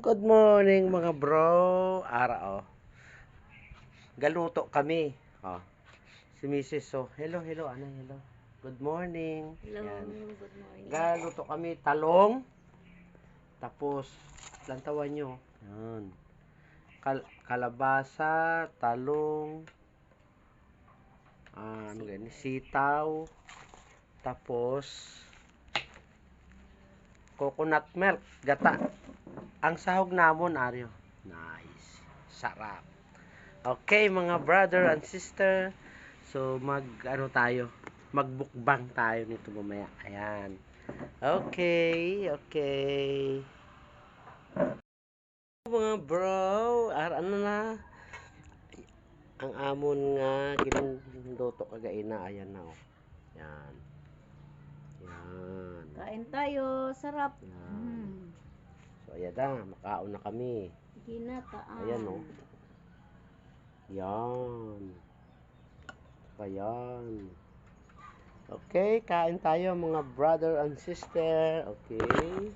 Good morning mga bro. Ara oh. Galuto kami. Oh. Si Mrs. So, hello, hello, ano, hello. Good morning. Hello, Yan. good morning. Galuto kami talong. Tapos, lantawan nyo. Yan. Kal kalabasa, talong, ah, ano ganyan, sitaw, tapos, coconut milk, gata. Ang sahog namon, Aryo. Nice. Sarap. Okay, mga brother and sister. So, mag, ano tayo? Magbukbang tayo nito mamaya. Ayan. Okay, okay. Mga bro, ar ano na? Ang amon nga ginluto kagay na ayan na oh. Yan. Yan. Kain tayo, sarap. Yan. So ayan na, makaon na kami. Ginataan. Ayan oh. Yan. Ayan. Okay, kain tayo mga brother and sister. Okay.